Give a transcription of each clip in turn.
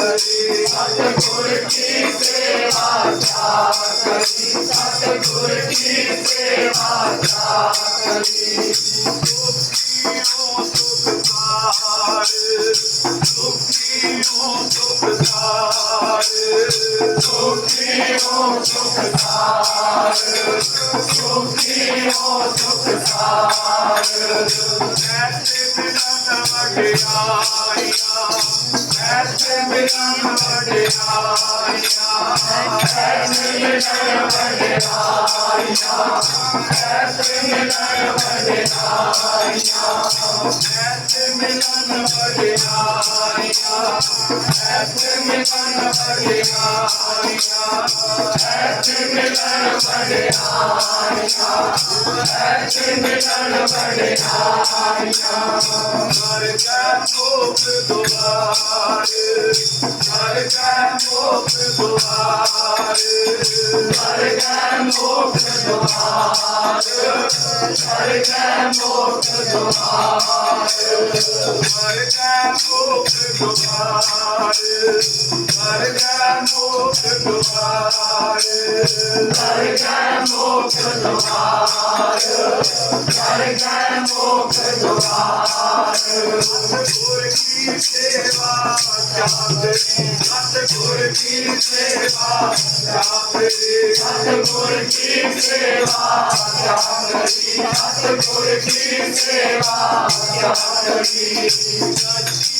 करी सतगुर की सेवा क्या करी सतगुर की सेवा क्या करी ਸੁਖੀਓ ਸੁਖਸਾਰ ਸੁਖੀਓ ਸੁਖਸਾਰ ਜੈਸੇ ਮਿਲਨ ਵਡਿਆਇਆ ਜੈਸੇ ਮਿਲਨ ਵਡਿਆਇਆ ਜੈਸੇ ਮਿਲਨ ਵਡਿਆਇਆ ਜੈਸੇ ਮਿਲਨ ਵਡਿਆਇਆ ਜੈਸੇ ਮਿਲਨ ਵਡਿਆਇਆ ऐसे मिलन बढ़िया ऐसे मिलन बढ़िया ऐसे मिलन बढ़िया मर जा लोक दुआरे मर जा लोक दुआरे मर जा लोक दुआरे मर जा लोक दुआरे मर जा लोक दुआरे ਦੁਆਰ ਹਰ ਕੈ ਮੁਖ ਦੁਆਰ ਹਰ ਕੈ ਮੁਖ ਦੁਆਰ ਹਰ ਕੈ ਮੁਖ ਦੁਆਰ ਸਤਿਗੁਰ ਕੀ ਸੇਵਾ ਚਾਤਰੀ ਸਤਿਗੁਰ ਕੀ ਸੇਵਾ ਚਾਤਰੀ ਸਤਿਗੁਰ ਕੀ ਸੇਵਾ ਚਾਤਰੀ ਸਤਿਗੁਰ ਕੀ ਸੇਵਾ Chatri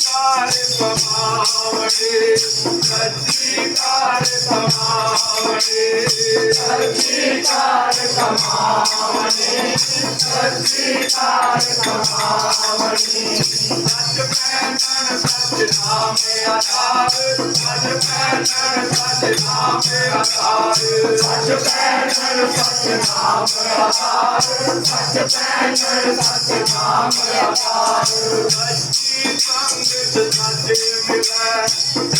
Kati kare samare, kati. ਕਮਾਵਣੇ ਸੱਚੀ ਕਾਰ ਕਮਾਵਣੇ ਸੱਚੀ ਕਾਰ ਕਮਾਵਣੇ ਸੱਚ ਪੈਣਨ ਸੱਚ ਨਾਮੇ ਆਧਾਰ ਸੱਚ ਪੈਣਨ ਸੱਚ ਨਾਮੇ ਆਧਾਰ ਸੱਚ ਪੈਣਨ ਸੱਚ ਨਾਮੇ ਆਧਾਰ ਸੱਚ ਪੈਣਨ ਸੱਚ ਨਾਮੇ ਆਧਾਰ ਸੱਚੀ ਸੰਗਤ ਸੱਚ ਮਿਲੈ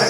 Hare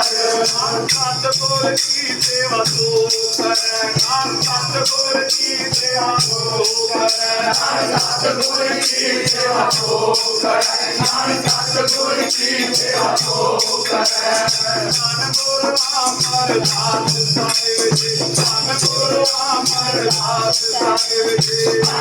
ਮਿਲੈ ਸੱਚੀ ਸੰਗਤ ਸੱਚੇ ਮਿਲੈ ਸੱਚੇ ਨਾਏ ਪਿਆਰੇ ਸੱਚੇ ਨਾਏ ਪਿਆਰੇ ਸੱਚੇ ਨਾਏ ਪਿਆਰੇ ਸੱਚੇ ਨਾਏ ਪਿਆਰੇ ਸਤਿਗੁਰ ਕੀ ਸੇਵਾ ਚਾਤਰੀ ਸਤਿਗੁਰ ਕੀ ਸੇਵਾ ਚਾਤਰੀ ਕੀ ਸੇਵਾ ਚਾਤਰੀ ਸਤਿਗੁਰ ਕੀ ਸੇਵਾ ਚਾਤਰੀ ਕੀ ਸੇਵਾ ਤੂੰ ਕਰੈ ਨਾਮ ਸਤਿਗੁਰ ਕੀ ਸੇਵਾ ਤੂੰ ਕਰੈ ਧੰਨ ਗੁਰੂ ਅਮਰਦਾਸ ਸਾਹਿਬ ਜੀ ਧੰਨ ਗੁਰੂ ਅਮਰਦਾਸ ਸਾਹਿਬ ਜੀ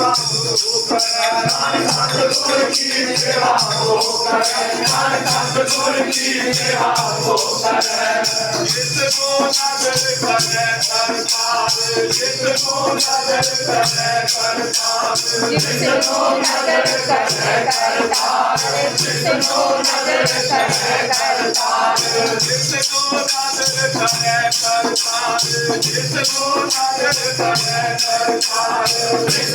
ਰਾਮਦਾਸ ਸਾਹਿਬ ਜੀ ਧੰਨ ਗੁਰੂ ਰਾਮਦਾਸ ਸਾਹਿਬ ਜੀ ਨਾਮ ਸਤਿਗੁਰ ਕੀ ਸੇਵਾ ਤੂੰ ਕਰੈ ਨਾਮ ਸਤਿਗੁਰ ਕੀ ਸੇਵਾ ਤੂੰ ਕਰੈ ਨਾਮ ਸਤਿਗੁਰ ਕੀ ਸੇਵਾ ਤੂੰ ਕਰੈ ਨਾਮ ਸਤਿਗੁਰ ਕੀ ਸੇਵਾ ਤੂੰ ਕਰੈ ਜਿਸ ਕੋ ਨਦਰ ਕਰੈ ਕਰਤਾਰ ਜਿਸ